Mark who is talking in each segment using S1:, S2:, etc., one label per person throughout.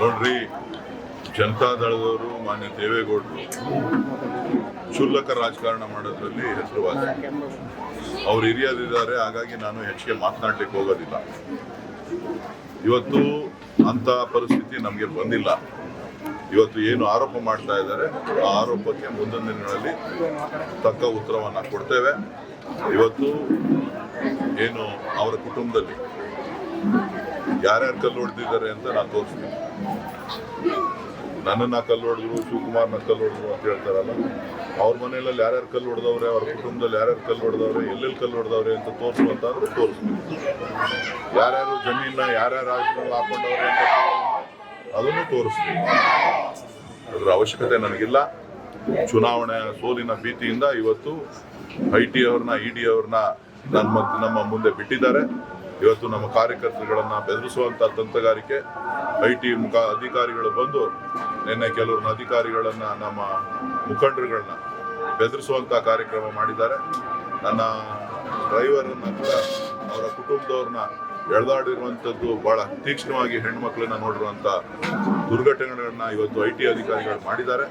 S1: ನೋಡ್ರಿ ಜನತಾದಳದವರು ಮಾನ್ಯ ದೇವೇಗೌಡರು ಕ್ಷುಲ್ಲಕ ರಾಜಕಾರಣ ಮಾಡೋದ್ರಲ್ಲಿ ಹೆಸರುವಾಸಿ. ಅವ್ರು ಹಿರಿಯದಿದ್ದಾರೆ ಹಾಗಾಗಿ ನಾನು ಹೆಚ್ಚಿಗೆ ಮಾತನಾಡ್ಲಿಕ್ಕೆ ಹೋಗೋದಿಲ್ಲ. ಇವತ್ತು ಅಂತ ಪರಿಸ್ಥಿತಿ ನಮಗೆ ಬಂದಿಲ್ಲ. ಇವತ್ತು ಏನು ಆರೋಪ ಮಾಡ್ತಾ ಇದ್ದಾರೆ, ಆ ಆರೋಪಕ್ಕೆ ಮುಂದಿನ ದಿನಗಳಲ್ಲಿ ತಕ್ಕ ಉತ್ತರವನ್ನು ಕೊಡ್ತೇವೆ. ಇವತ್ತು ಏನು, ಅವರ ಕುಟುಂಬದಲ್ಲಿ ಯಾರ್ಯಾರು ಕಲ್ಲು ಹೊಡೆದಿದ್ದಾರೆ ಅಂತ ನಾನು ತೋರಿಸ್ತೀನಿ. ನನ್ನನ್ನ ಕಲ್ಲು ಹೊಡೆದ್ರು, ಶಿವಕುಮಾರ್ನ ಕಲ್ಲು ಹೊಡೆದ್ರು ಅಂತ ಹೇಳ್ತಾರಲ್ಲ, ಅವ್ರ ಮನೆಯಲ್ಲಿ ಯಾರ್ಯಾರು ಕಲ್ಲು ಹೊಡೆದವ್ರೆ, ಅವ್ರ ಕುಟುಂಬದಲ್ಲಿ ಯಾರ್ಯಾರು ಕಲ್ಲು ಹೊಡೆದವ್ರೆ, ಎಲ್ಲೆಲ್ಲಿ ಕಲ್ಲು ಹೊಡೆದವ್ರೆ ಅಂತ ತೋರಿಸುವಂತಾದ್ರೆ ತೋರಿಸ್ತೀನಿ. ಯಾರ್ಯಾರು ಜಮೀನ ಯಾರ್ಯಾರು ಆಶ್ರಮ ಹಾಕೊಂಡವ್ರೆ ಅಂತ ಅದನ್ನು ತೋರಿಸ್ತೀನಿ. ಅದರ ಅವಶ್ಯಕತೆ ನನಗಿಲ್ಲ. ಚುನಾವಣೆ ಸೋಲಿನ ಭೀತಿಯಿಂದ ಇವತ್ತು ಐ ಟಿ ಅವ್ರನ್ನ ಇ ಡಿ ಅವ್ರನ್ನ ನಮ್ಮ ನಮ್ಮ ಮುಂದೆ ಬಿಟ್ಟಿದ್ದಾರೆ. ಇವತ್ತು ನಮ್ಮ ಕಾರ್ಯಕರ್ತರುಗಳನ್ನು ಬೆದರಿಸುವಂತಹ ತಂತ್ರಗಾರಿಕೆ ಐ ಟಿ ಮುಖ ಅಧಿಕಾರಿಗಳು ಬಂದು ನಿನ್ನೆ ಕೆಲವ್ರನ್ನ ಅಧಿಕಾರಿಗಳನ್ನ ನಮ್ಮ ಮುಖಂಡರುಗಳನ್ನ ಬೆದರಿಸುವಂತಹ ಕಾರ್ಯಕ್ರಮ ಮಾಡಿದ್ದಾರೆ. ನನ್ನ ಡ್ರೈವರ್ನ ಕೂಡ ಅವರ ಕುಟುಂಬದವ್ರನ್ನ ಎಳೆದಾಡಿರುವಂಥದ್ದು ಬಹಳ ತೀಕ್ಷ್ಣವಾಗಿ ಹೆಣ್ಮಕ್ಳನ್ನ ನೋಡಿರುವಂತ ದುರ್ಘಟನೆಗಳನ್ನ ಇವತ್ತು ಐ ಟಿ ಅಧಿಕಾರಿಗಳು ಮಾಡಿದ್ದಾರೆ.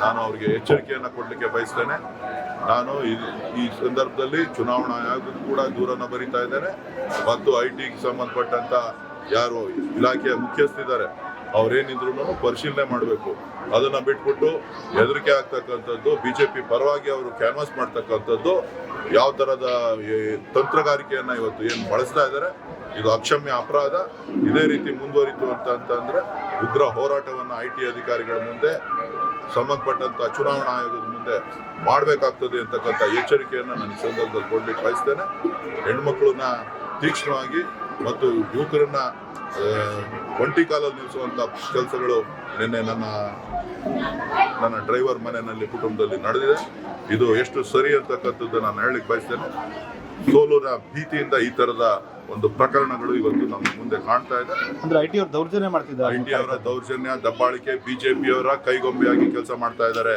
S1: ನಾನು ಅವರಿಗೆ ಎಚ್ಚರಿಕೆಯನ್ನ ಕೊಡಲಿಕ್ಕೆ ಬಯಸ್ತೇನೆ. ನಾನು ಈ- ಸಂದರ್ಭದಲ್ಲಿ ಚುನಾವಣಾ ಆಯೋಗಕ್ಕೂ ಕೂಡ ದೂರನ್ನು ಬರೀತಾ ಇದ್ದೇನೆ. ಮತ್ತು ಐ ಟಿಗೆ ಸಂಬಂಧಪಟ್ಟಂತ ಯಾರು ಇಲಾಖೆಯ ಮುಖ್ಯಸ್ಥಿದ್ದಾರೆ ಅವರೇನಿದ್ರು ಪರಿಶೀಲನೆ ಮಾಡಬೇಕು. ಅದನ್ನು ಬಿಟ್ಬಿಟ್ಟು ಹೆದರಿಕೆ ಆಗ್ತಕ್ಕಂಥದ್ದು ಬಿ ಜೆ ಪಿ ಪರವಾಗಿ ಅವರು ಕ್ಯಾನ್ವಾಸ್ ಮಾಡ್ತಕ್ಕಂಥದ್ದು, ಯಾವ ಥರದ ತಂತ್ರಗಾರಿಕೆಯನ್ನ ಇವತ್ತು ಏನು ಬಳಸ್ತಾ ಇದ್ದಾರೆ ಇದು ಅಕ್ಷಮ್ಯ ಅಪರಾಧ. ಇದೇ ರೀತಿ ಮುಂದುವರಿತು ಅಂತ ಅಂತಂದ್ರೆ ಉಗ್ರ ಹೋರಾಟವನ್ನು ಐ ಟಿ ಅಧಿಕಾರಿಗಳ ಮುಂದೆ, ಸಂಬಂಧಪಟ್ಟಂತ ಚುನಾವಣಾ ಆಯೋಗದ ಮುಂದೆ ಮಾಡಬೇಕಾಗ್ತದೆ ಅಂತಕ್ಕಂಥ ಎಚ್ಚರಿಕೆಯನ್ನು ನಾನು ಸಂದರ್ಭದಲ್ಲಿ ಕೊಡ್ಲಿಕ್ಕೆ ಬಯಸ್ತೇನೆ. ಹೆಣ್ಮಕ್ಳನ್ನ ತೀಕ್ಷ್ಣವಾಗಿ ಮತ್ತು ಯುವಕರನ್ನ ಒಂಟಿ ಕಾಲಲ್ಲಿ ನಿಲ್ಲಿಸುವಂತ ಕೆಲಸಗಳು ನಿನ್ನೆ ನನ್ನ ನನ್ನ ಡ್ರೈವರ್ ಮನೆಯಲ್ಲಿ ಕುಟುಂಬದಲ್ಲಿ ನಡೆದಿದೆ. ಇದು ಎಷ್ಟು ಸರಿ ಅಂತಕ್ಕಂಥದ್ದು ನಾನು ಹೇಳಲಿಕ್ಕೆ ಬಯಸ್ತೇನೆ. ಸೋಲೂರ ಭೀತಿಯಿಂದ ಈ ತರದ ಒಂದು ಪ್ರಕರಣಗಳು ಇವತ್ತು ನಮ್ಮ ಮುಂದೆ ಕಾಣ್ತಾ ಇದೆ.
S2: ಅಂದ್ರೆ ಐ ಟಿ ಅವ್ರು ದೌರ್ಜನ್ಯ ಮಾಡ್ತಿದ್ದಾರೆ.
S1: ಐಟಿ ಅವರ ದೌರ್ಜನ್ಯ ದಬ್ಬಾಳಿಕೆ ಬಿಜೆಪಿಯವರ ಕೈಗೊಂಬೆಯಾಗಿ ಕೆಲಸ ಮಾಡ್ತಾ ಇದ್ದಾರೆ.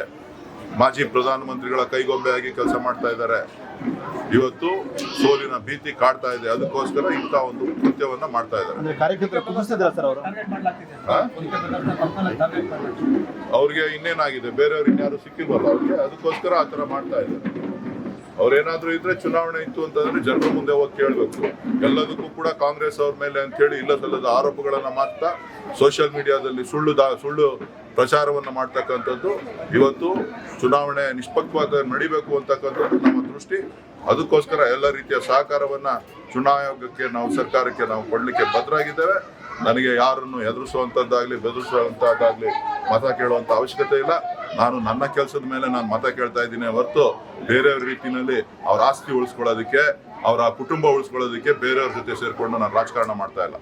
S1: ಮಾಜಿ ಪ್ರಧಾನಮಂತ್ರಿಗಳ ಕೈಗೊಂಬೆಯಾಗಿ ಕೆಲಸ ಮಾಡ್ತಾ ಇದ್ದಾರೆ. ಇವತ್ತು ಸೋಲಿನ ಭೀತಿ ಕಾಡ್ತಾ ಇದೆ. ಅದಕ್ಕೋಸ್ಕರ ಇಂಥ ಒಂದು ಕೃತ್ಯವನ್ನ ಮಾಡ್ತಾ ಇದ್ದಾರೆ? ಅವ್ರಿಗೆ ಇನ್ನೇನಾಗಿದೆ? ಬೇರೆಯವ್ರು ಇನ್ಯಾರು ಸಿಕ್ಕಿಲ್ವಲ್ಲ ಅವ್ರಿಗೆ? ಅದಕ್ಕೋಸ್ಕರ ಆ ಥರ ಮಾಡ್ತಾ ಇದ್ದಾರೆ. ಅವ್ರೇನಾದ್ರೂ ಇದ್ರೆ ಚುನಾವಣೆ ಇತ್ತು ಅಂತಂದ್ರೆ ಜನರ ಮುಂದೆ ಹೋಗಿ ಕೇಳಬೇಕು. ಎಲ್ಲದಕ್ಕೂ ಕೂಡ ಕಾಂಗ್ರೆಸ್ ಅವ್ರ ಮೇಲೆ ಅಂತ ಹೇಳಿ ಇಲ್ಲ ಸಲ್ಲದ ಆರೋಪಗಳನ್ನ ಮಾಡ್ತಾ ಸೋಷಿಯಲ್ ಮೀಡಿಯಾದಲ್ಲಿ ಸುಳ್ಳು ದಾ, ಸುಳ್ಳು ಪ್ರಚಾರವನ್ನ ಮಾಡ್ತಕ್ಕಂಥದ್ದು ಇವತ್ತು ಚುನಾವಣೆ ನಿಷ್ಪಕ್ಷವಾಗಿ ನಡಿಬೇಕು ಅಂತಕ್ಕಂಥದ್ದು ನಮ್ಮ ದೃಷ್ಟಿ. ಅದಕ್ಕೋಸ್ಕರ ಎಲ್ಲ ರೀತಿಯ ಸಹಕಾರವನ್ನ ಚುನಾವಣಾ ಆಯೋಗಕ್ಕೆ ನಾವು ಸರ್ಕಾರಕ್ಕೆ ನಾವು ಕೊಡ್ಲಿಕ್ಕೆ ಬದ್ಧರಾಗಿದ್ದೇವೆ ನನಗೆ ಯಾರನ್ನು ಎದುರಿಸುವಂಥದ್ದಾಗಲಿ ಬೆದರಿಸುವಂಥದ್ದಾಗ್ಲಿ ಮತ ಕೇಳುವಂತ ಅವಶ್ಯಕತೆ ಇಲ್ಲ. ನಾನು ನನ್ನ ಕೆಲಸದ ಮೇಲೆ ನಾನು ಮತ ಕೇಳ್ತಾ ಇದ್ದೀನಿ ಹೊರತು ಬೇರೆಯವ್ರ ರೀತಿಯಲ್ಲಿ ಅವ್ರ ಆಸ್ತಿ ಉಳಿಸ್ಕೊಳ್ಳೋದಕ್ಕೆ, ಅವರ ಕುಟುಂಬ ಉಳಿಸ್ಕೊಳ್ಳೋದಕ್ಕೆ ಬೇರೆಯವ್ರ ಜೊತೆ ಸೇರಿಕೊಂಡು ನಾನು ರಾಜಕಾರಣ ಮಾಡ್ತಾ ಇಲ್ಲ.